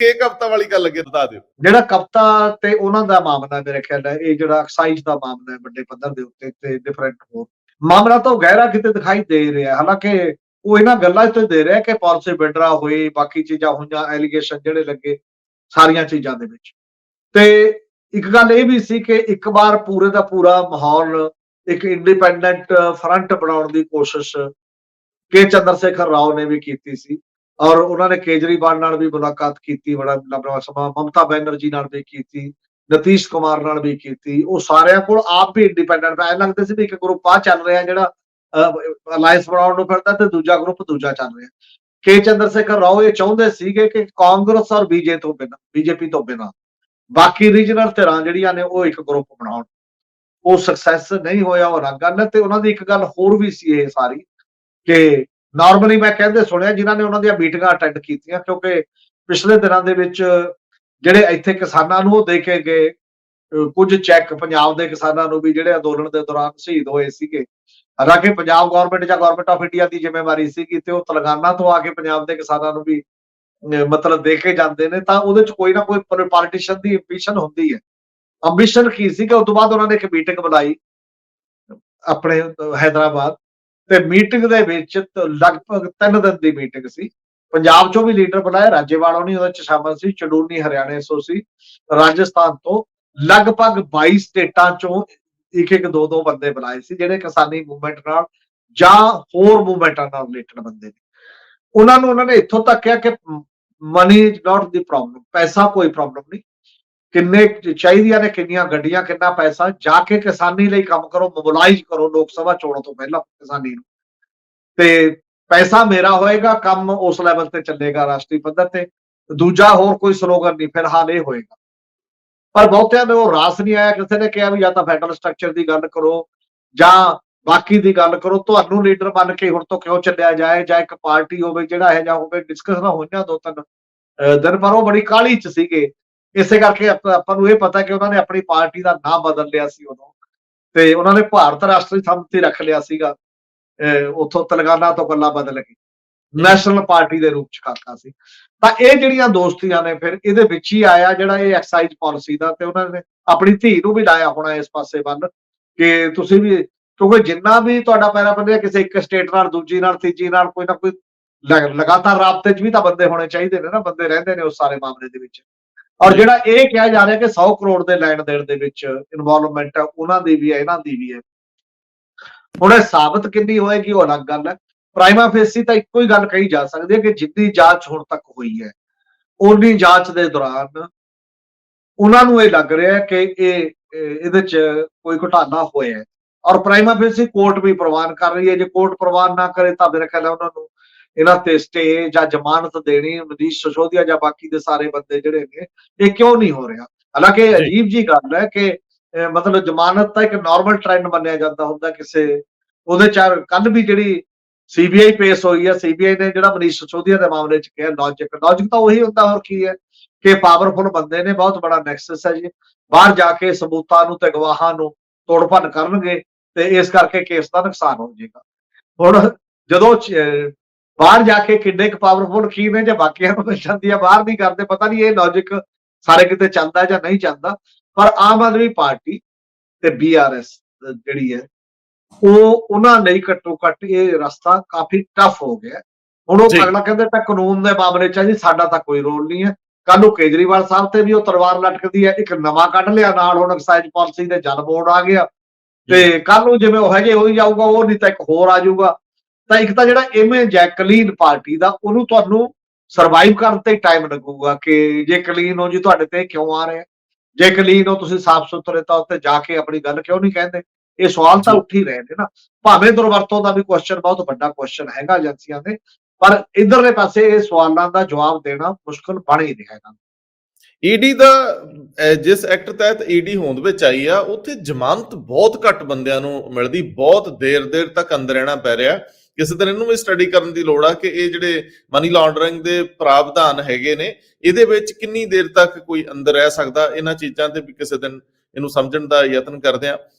ਕਿ ਕਵਤਾ ਵਾਲੀ ਗੱਲ ਅੱਗੇ ਬਤਾ ਦਿਓ। ਜਿਹੜਾ ਕਪਤਾ ਤੇ ਉਹਨਾਂ ਦਾ ਮਾਮਲਾ ਮੇਰੇ ਖਿਆਲ ਹੈ ਇਹ ਜਿਹੜਾ ਐਕਸਾਈਜ਼ ਦਾ ਮਾਮਲਾ ਹੈ ਵੱਡੇ ਪੱਧਰ ਦੇ ਉੱਤੇ ਤੇ ਡਿਫਰੈਂਟ ਹੋਰ। ਮਾਮਲਾ ਤਾਂ ਗਹਿਰਾ ਕਿਤੇ ਦਿਖਾਈ ਦੇ ਰਿਹਾ, ਹਾਲਾਂਕਿ ਉਹ ਇਹਨਾਂ ਗੱਲਾਂ ਤੋਂ ਦੇ ਰਿਹਾ ਕਿ ਪਾਲਿਸੀ ਬਿਲਡਰਾ ਹੋਈ ਬਾਕੀ ਚੀਜ਼ਾਂ ਹੋਈਆਂ ਐਲੀਗੇਸ਼ਨ ਜਿਹੜੇ ਲੱਗੇ ਸਾਰੀਆਂ ਚੀਜ਼ਾਂ ਦੇ ਵਿੱਚ। ਤੇ ਇੱਕ ਗੱਲ ਇਹ ਵੀ ਸੀ ਕਿ ਇੱਕ ਵਾਰ ਪੂਰੇ ਦਾ ਪੂਰਾ ਮਾਹੌਲ ਇੱਕ ਇੰਡੀਪੈਂਡੈਂਟ ਫਰੰਟ ਬਣਾਉਣ ਦੀ ਕੋਸ਼ਿਸ਼ ਕੇ ਚੰਦਰ ਸ਼ੇਖਰ ਰਾਓ ਨੇ ਵੀ ਕੀਤੀ ਸੀ। ਔਰ ਉਹਨਾਂ ਨੇ ਕੇਜਰੀਵਾਲ ਨਾਲ ਵੀ ਮੁਲਾਕਾਤ ਕੀਤੀ, ਬੜਾ ਲੰਬਾ ਸਮਾਂ, ਮਮਤਾ ਬੈਨਰਜੀ ਨਾਲ ਵੀ ਕੀਤੀ, ਨਤੀਸ਼ ਕੁਮਾਰ ਨਾਲ ਵੀ ਕੀਤੀ, ਉਹ ਸਾਰਿਆਂ ਕੋਲ ਆਪ ਵੀ ਇੰਡੀਪੈਂਡੈਂਟ ਐ ਲੱਗਦਾ ਸੀ ਵੀ ਇੱਕ ਗਰੁੱਪ ਆ ਚੱਲ ਰਿਹਾ ਜਿਹੜਾ ਅਲਾਈਅੰਸ ਬਣਾਉਣ ਨੂੰ ਫਿਰਦਾ ਤੇ ਦੂਜਾ ਗਰੁੱਪ ਦੂਜਾ ਚੱਲ ਰਿਹਾ। ਕੇ ਚੰਦਰ ਸ਼ੇਖਰ ਰਾਓ ਇਹ ਚਾਹੁੰਦੇ ਸੀਗੇ ਕਿ ਕਾਂਗਰਸ ਔਰ ਬੀਜੇ ਤੋਂ ਬਿਨਾਂ, ਬੀਜੇਪੀ ਤੋਂ ਬਿਨਾਂ, ਬਾਕੀ ਰੀਜਨਲ ਧਿਰਾਂ ਜਿਹੜੀਆਂ ਨੇ ਉਹ ਇੱਕ ਗਰੁੱਪ ਬਣਾਉਣ। ਉਹ ਸਕਸੈਸ ਨਹੀਂ ਹੋਇਆ, ਉਹ ਅਲੱਗ ਗੱਲ ਤੇ ਉਹਨਾਂ ਦੀ ਇੱਕ ਗੱਲ ਹੋਰ ਵੀ ਸੀ ਇਹ ਸਾਰੀ ਕਿ ਨਾਰਮਲੀ ਮੈਂ ਕਹਿੰਦੇ ਸੁਣਿਆ ਜਿਨ੍ਹਾਂ ਨੇ ਉਹਨਾਂ ਦੀਆਂ ਮੀਟਿੰਗਾਂ ਅਟੈਂਡ ਕੀਤੀਆਂ, ਕਿਉਂਕਿ ਪਿਛਲੇ ਦਿਨਾਂ ਦੇ ਵਿੱਚ ਜਿਹੜੇ ਇੱਥੇ ਕਿਸਾਨਾਂ ਨੂੰ ਉਹ ਦੇ ਕੇ ਗਏ ਅਹ ਕੁਝ ਚੈੱਕ ਪੰਜਾਬ ਦੇ ਕਿਸਾਨਾਂ ਨੂੰ ਵੀ ਜਿਹੜੇ ਅੰਦੋਲਨ ਦੇ ਦੌਰਾਨ ਸ਼ਹੀਦ ਹੋਏ ਸੀਗੇ। ਹਾਲਾਂਕਿ ਪੰਜਾਬ ਗਵਰਨਮੈਂਟ ਜਾਂ ਗਵਰਨਮੈਂਟ ਆਫ ਇੰਡੀਆ ਦੀ ਜ਼ਿੰਮੇਵਾਰੀ ਸੀਗੀ ਤੇ ਉਹ ਤੇਲੰਗਾਨਾ ਤੋਂ ਆ ਕੇ ਪੰਜਾਬ ਦੇ ਕਿਸਾਨਾਂ ਨੂੰ ਵੀ ਮਤਲਬ ਦੇ ਕੇ ਜਾਂਦੇ ਨੇ, ਤਾਂ ਉਹਦੇ ਚ ਕੋਈ ਨਾ ਕੋਈ ਪੋਲੀਟੀਸ਼ੀਅਨ ਦੀ ਐਂਬੀਸ਼ਨ ਹੁੰਦੀ ਹੈ। ਐਂਬੀਸ਼ਨ ਕੀ ਸੀ ਕਿ ਉਸ ਤੋਂ ਬਾਅਦ ਉਹਨਾਂ ਨੇ ਇੱਕ ਮੀਟਿੰਗ ਬੁਲਾਈ ਆਪਣੇ, ਅਹ ਹੈਦਰਾਬਾਦ। ਤੇ ਮੀਟਿੰਗ ਦੇ ਵਿੱਚ ਲਗਭਗ 3 ਦਿਨ ਦੀ ਮੀਟਿੰਗ ਸੀ। ਪੰਜਾਬ ਚੋਂ ਵੀ ਲੀਡਰ ਬੁਲਾਏ ਰਾਜੇਵਾਲੋਂ ਨਹੀਂ ਉਹਦੇ ਚ ਸ਼ਾਮਲ ਸੀ ਚਡੂਰਨੀ ਹਰਿਆਣੇ ਤੋਂ ਸੀ, ਰਾਜਸਥਾਨ ਤੋਂ ਲਗਭਗ 22 ਸਟੇਟਾਂ ਚੋਂ ਇੱਕ ਇੱਕ ਦੋ ਦੋ ਬੰਦੇ ਬੁਲਾਏ ਸੀ, ਜਿਹੜੇ ਕਿਸਾਨੀ ਮੂਵਮੈਂਟ ਨਾਲ ਜਾਂ ਹੋਰ ਮੂਵਮੈਂਟਾਂ ਨਾਲ ਰਿਲੇਟਡ ਬੰਦੇ ਨੇ। ਉਹਨਾਂ ਨੂੰ ਉਹਨਾਂ ਨੇ ਇੱਥੋਂ ਤੱਕ ਕਿਹਾ ਕਿ money is not the problem ਪੈਸਾ ਕੋਈ ਪ੍ਰੋਬਲਮ ਨਹੀਂ। ਕਿੰਨੇ ਚਾਹੀਦੀਆਂ ਨੇ, ਕਿੰਨੀਆਂ ਗੱਡੀਆਂ, ਕਿੰਨਾ ਪੈਸਾ, ਜਾ ਕੇ ਕਿਸਾਨੀ ਲਈ ਕੰਮ ਕਰੋ ਮੋਬਿਲਾਈਜ਼ ਕਰੋ ਲੋਕ ਸਭਾ ਚੋਣਾਂ ਤੋਂ ਪਹਿਲਾਂ ਕਿਸਾਨੀ ਨੂੰ। ਤੇ ਪੈਸਾ ਮੇਰਾ ਹੋਏਗਾ, ਕੰਮ ਉਸ ਲੈਵਲ ਤੇ ਚੱਲੇਗਾ ਰਾਸ਼ਟਰੀ ਪੱਧਰ ਤੇ। ਦੂਜਾ ਹੋਰ ਕੋਈ ਸਲੋਗਨ ਨਹੀਂ ਫਿਲਹਾਲ ਇਹ ਹੋਏਗਾ। ਪਰ ਬਹੁਤਿਆਂ ਦੇ ਉਹ ਰਾਸ ਨਹੀਂ ਆਇਆ, ਕਿਸੇ ਨੇ ਕਿਹਾ ਵੀ ਜਾਂ ਤਾਂ ਫੈਡਰਲ ਸਟਰਕਚਰ ਦੀ ਗੱਲ ਕਰੋ, ਜਾਂ ਬਾਕੀ ਦੀ ਗੱਲ ਕਰੋ, ਤੁਹਾਨੂੰ ਲੀਡਰ ਬਣ ਕੇ ਹੁਣ ਤੋਂ ਕਿਉਂ ਚੱਲਿਆ ਜਾਏ, ਜਾਂ ਇੱਕ ਪਾਰਟੀ ਹੋਵੇ, ਜਿਹੜਾ ਹੈ ਜਾਂ ਹੋਵੇ ਡਿਸਕਸ ਨਾ ਹੋਈਆਂ ਦੋ ਤਿੰਨ ਦਿਨ, ਪਰ ਉਹ ਬੜੀ ਕਾਹਲੀ ਚ ਸੀਗੇ। ਇਸੇ ਕਰਕੇ ਆਪਾਂ ਨੂੰ ਇਹ ਪਤਾ ਕਿ ਉਹਨਾਂ ਨੇ ਆਪਣੀ ਪਾਰਟੀ ਦਾ ਨਾਮ ਬਦਲ ਲਿਆ ਸੀ ਉਦੋਂ। ਤੇ ਉਹਨਾਂ ਨੇ ਭਾਰਤ ਰਾਸ਼ਟਰੀ ਸੰਮਤੀ ਰੱਖ ਲਿਆ ਸੀਗਾ। ਅਹ ਉੱਥੋਂ ਤੇਲੰਗਾਨਾ ਤੋਂ ਗੱਲਾਂ ਬਦਲ ਗਈ ਨੈਸ਼ਨਲ ਪਾਰਟੀ ਦੇ ਰੂਪ ਚ ਕਾਕਾ ਸੀ। ਤਾਂ ਇਹ ਜਿਹੜੀਆਂ ਦੋਸਤੀਆਂ ਨੇ ਫਿਰ ਇਹਦੇ ਵਿੱਚ ਹੀ ਆਇਆ ਜਿਹੜਾ ਇਹ ਐਕਸਾਈਜ਼ ਪਾਲਿਸੀ ਦਾ ਤੇ ਉਹਨਾਂ ਨੇ ਆਪਣੀ ਧੀ ਨੂੰ ਵੀ ਲਾਇਆ ਹੋਣਾ ਇਸ ਪਾਸੇ ਵੱਲ ਕਿ ਤੁਸੀਂ ਵੀ ਕਿਉਂਕਿ ਜਿੰਨਾ ਵੀ ਤੁਹਾਡਾ ਪੈਰਾ ਬੰਦੇ ਕਿਸੇ ਇੱਕ ਸਟੇਟ ਨਾਲ, ਦੂਜੀ ਨਾਲ, ਤੀਜੀ ਨਾਲ ਕੋਈ ਨਾ ਕੋਈ ਲਗਾਤਾਰ ਰਾਬਤੇ 'ਚ ਵੀ ਤਾਂ ਬੰਦੇ ਹੋਣੇ ਚਾਹੀਦੇ ਨੇ ਨਾ, ਬੰਦੇ ਰਹਿੰਦੇ ਨੇ ਉਸ ਸਾਰੇ ਮਾਮਲੇ ਦੇ ਵਿੱਚ। ਔਰ ਜਿਹੜਾ ਇਹ ਕਿਹਾ ਜਾ ਰਿਹਾ ਕਿ 100 ਕਰੋੜ ਦੇ ਲੈਣ ਦੇਣ ਦੇ ਵਿੱਚ ਇਨਵੋਲਵਮੈਂਟ ਹੈ ਉਹਨਾਂ ਦੀ ਵੀ ਹੈ ਇਹਨਾਂ ਦੀ ਵੀ ਹੈ ਹੁਣ ਇਹ ਸਾਬਤ ਕਿੰਨੀ ਹੋਏਗੀ, ਉਹ ਅਲੱਗ ਗੱਲ ਹੈ ਪ੍ਰਾਈਮਾ ਫੇਸੀ ਤਾਂ ਇੱਕੋ ਹੀ ਗੱਲ ਕਹੀ ਜਾ ਸਕਦੀ ਹੈ ਕਿ ਜਿੰਨੀ ਜਾਂਚ ਹੁਣ ਤੱਕ ਹੋਈ ਹੈ ਉਨੀ ਜਾਂਚ ਦੇ ਦੌਰਾਨ ਉਹਨਾਂ ਨੂੰ ਇਹ ਲੱਗ ਰਿਹਾ ਕਿ ਇਹ, ਇਹ- ਇਹਦੇ 'ਚ ਕੋਈ ਘੁਟਾਲਾ ਹੋਇਆ ਔਰ ਪ੍ਰਾਈਮਾ ਫੇਸੀ ਕੋਰਟ ਵੀ ਪ੍ਰਵਾਨ ਕਰ ਰਹੀ ਹੈ। ਜੇ ਕੋਰਟ ਪ੍ਰਵਾਨ ਨਾ ਕਰੇ ਤਾਂ ਮੇਰੇ ਖਿਆਲ ਉਹਨਾਂ ਨੂੰ ਇਹਨਾਂ ਤੇ ਸਟੇ ਜਾਂ ਜ਼ਮਾਨਤ ਦੇਣੀ ਮਨੀਸ਼ ਸਿਸੋਦੀਆ ਜਾਂ ਬਾਕੀ ਦੇ ਸਾਰੇ ਬੰਦੇ ਜਿਹੜੇ ਨੇ ਇਹ ਕਿਉਂ ਨਹੀਂ ਹੋ ਰਿਹਾ? ਹਾਲਾਂਕਿ। ਅਜੀਬ ਜੀ ਗੱਲ ਹੈ ਕਿ ਮਤਲਬ ਜ਼ਮਾਨਤ ਤਾਂ ਇੱਕ ਨਾਰਮਲ ਟ੍ਰੈਂਡ ਮੰਨਿਆ ਜਾਂਦਾ ਹੁੰਦਾ ਕਿਸੇ ਉਹਦੇ ਚ ਕੱਲ ਵੀ ਜਿਹੜੀ ਸੀਬੀਆਈ ਪੇਸ਼ ਹੋਈ ਹੈ ਸੀਬੀਆਈ ਨੇ ਜਿਹੜਾ ਮਨੀਸ਼ ਸਿਸੋਦੀਆ ਦੇ ਮਾਮਲੇ ਚ ਕਿਹਾ ਲੌਜਿਕ ਲੌਜਿਕ ਤਾਂ ਉਹੀ ਹੁੰਦਾ ਹੋਰ ਕੀ ਹੈ ਕਿ ਪਾਵਰਫੁਲ ਬੰਦੇ ਨੇ ਬਹੁਤ ਬੜਾ ਨੈਕਸਸ ਹੈ ਜੀ। ਬਾਹਰ ਜਾ ਕੇ ਸਬੂਤਾਂ ਨੂੰ ਤੇ ਗਵਾਹਾਂ ਨੂੰ ਤੋੜ ਭੰਨ ਕਰਨਗੇ ਤੇ ਇਸ ਕਰਕੇ ਕੇਸ ਦਾ ਨੁਕਸਾਨ ਹੋ ਜਾਏਗਾ ਹੁਣ ਜਦੋਂ ਬਾਹਰ ਜਾ ਕੇ ਕਿੰਨੇ ਕੁ ਪਾਵਰਫੁਲ ਕੀ ਨੇ ਜਾਂ ਬਾਕੀਆਂ ਨੂੰ ਜਾਂਦੀ ਆ ਬਾਹਰ ਨਹੀਂ ਕਰਦੇ ਪਤਾ ਨਹੀਂ ਇਹ ਲੌਜਿਕ ਸਾਰੇ ਕਿਤੇ ਚੱਲਦਾ ਜਾਂ ਨਹੀਂ ਚੱਲਦਾ ਪਰ ਆਮ ਆਦਮੀ ਪਾਰਟੀ ਤੇ ਬੀਆਰਐਸ ਜਿਹੜੀ ਹੈ ਉਹ ਉਹਨਾਂ ਲਈ ਘੱਟੋ ਘੱਟ ਇਹ ਰਸਤਾ ਕਾਫੀ ਟਫ ਹੋ ਗਿਆ। ਹੁਣ ਉਹ। ਅਗਲਾ ਕਹਿੰਦੇ ਤਾਂ ਕਾਨੂੰਨ ਦੇ ਮਾਮਲੇ ਚ ਜੀ ਸਾਡਾ ਤਾਂ ਕੋਈ ਰੋਲ ਨਹੀਂ ਹੈ ਕੱਲ ਨੂੰ ਕੇਜਰੀਵਾਲ ਸਾਹਿਬ ਤੇ ਵੀ ਉਹ ਤਲਵਾਰ ਲਟਕਦੀ ਹੈ ਇੱਕ ਨਵਾਂ ਕੱਢ ਲਿਆ ਨਾਲ ਹੁਣ ਐਕਸਾਈਜ਼ ਪਾਲਿਸੀ ਦੇ ਜਲ ਬੋਰਡ ਆ ਗਿਆ। ਤੇ ਕੱਲ ਨੂੰ ਜਿਵੇਂ ਉਹ ਹੈਗੇ ਹੋਈ ਜਾਊਗਾ ਉਹ ਨਹੀਂ ਤਾਂ ਇੱਕ ਹੋਰ ਆ ਜਾਊਗਾ। ਤਾਂ ਇੱਕ ਤਾਂ ਜਿਹੜਾ ਇਮੇਜ ਹੈ ਕਲੀਨ ਪਾਰਟੀ ਦਾ ਉਹਨੂੰ ਤੁਹਾਨੂੰ ਸਰਵਾਈਵ ਕਰਨ ਤੇ ਟਾਈਮ ਲੱਗੂਗਾ ਕਿ ਜੇ ਕਲੀਨ ਹੋ ਜੀ ਤੁਹਾਡੇ ਤੇ ਕਿਉਂ ਆ ਰਿਹਾ? ਜੇ ਕਲੀਨ ਹੋ ਤੁਸੀਂ ਸਾਫ਼ ਸੁਥਰੇ ਤੌਰ ਤੇ ਜਾ ਕੇ ਆਪਣੀ ਗੱਲ ਕਿਉਂ ਨਹੀਂ ਕਹਿੰਦੇ? ਇਹ ਸਵਾਲ ਤਾਂ ਉੱਠ ਹੀ ਰਹੇ ਨੇ ਨਾ। ਭਾਵੇਂ ਦੁਰਵਰਤੋਂ ਦਾ ਵੀ ਕੁਐਸਚਨ ਬਹੁਤ ਵੱਡਾ ਕੁਐਸਚਨ ਹੈਗਾ ਏਜੰਸੀਆਂ ਦੇ ਪਰ ਇਧਰਲੇ ਪਾਸੇ ਇਹ ਸਵਾਲਾਂ ਦਾ ਜਵਾਬ ਦੇਣਾ ਮੁਸ਼ਕਲ ਬਣ ਹੀ ਰਿਹਾ ਹੈ ਈਡੀ ਦਾ ਜਿਸ ਐਕਟ ਤਹਿਤ ਈਡੀ ਹੋਂਦ ਵਿੱਚ ਆਈ ਆ, ਉੱਥੇ ਜ਼ਮਾਨਤ ਬਹੁਤ ਘੱਟ ਬੰਦਿਆਂ ਨੂੰ ਮਿਲਦੀ, ਬਹੁਤ ਦੇਰ ਦੇਰ ਤੱਕ ਅੰਦਰ ਰਹਿਣਾ ਪੈ ਰਿਹਾ। ਕਿਸੇ ਦਿਨ ਇਹਨੂੰ ਵੀ ਸਟੱਡੀ ਕਰਨ ਦੀ ਲੋੜ ਆ ਕਿ ਇਹ ਜਿਹੜੇ ਮਨੀ ਲਾਂਡਰਿੰਗ ਦੇ ਪ੍ਰਾਵਧਾਨ ਹੈਗੇ ਨੇ, ਇਹਦੇ ਵਿੱਚ ਕਿੰਨੀ ਦੇਰ ਤੱਕ ਕੋਈ ਅੰਦਰ ਰਹਿ ਸਕਦਾ, ਇਹਨਾਂ ਚੀਜ਼ਾਂ ਤੇ ਵੀ ਕਿਸੇ ਦਿਨ ਇਹਨੂੰ ਸਮਝਣ ਦਾ ਯਤਨ ਕਰਦੇ ਆ।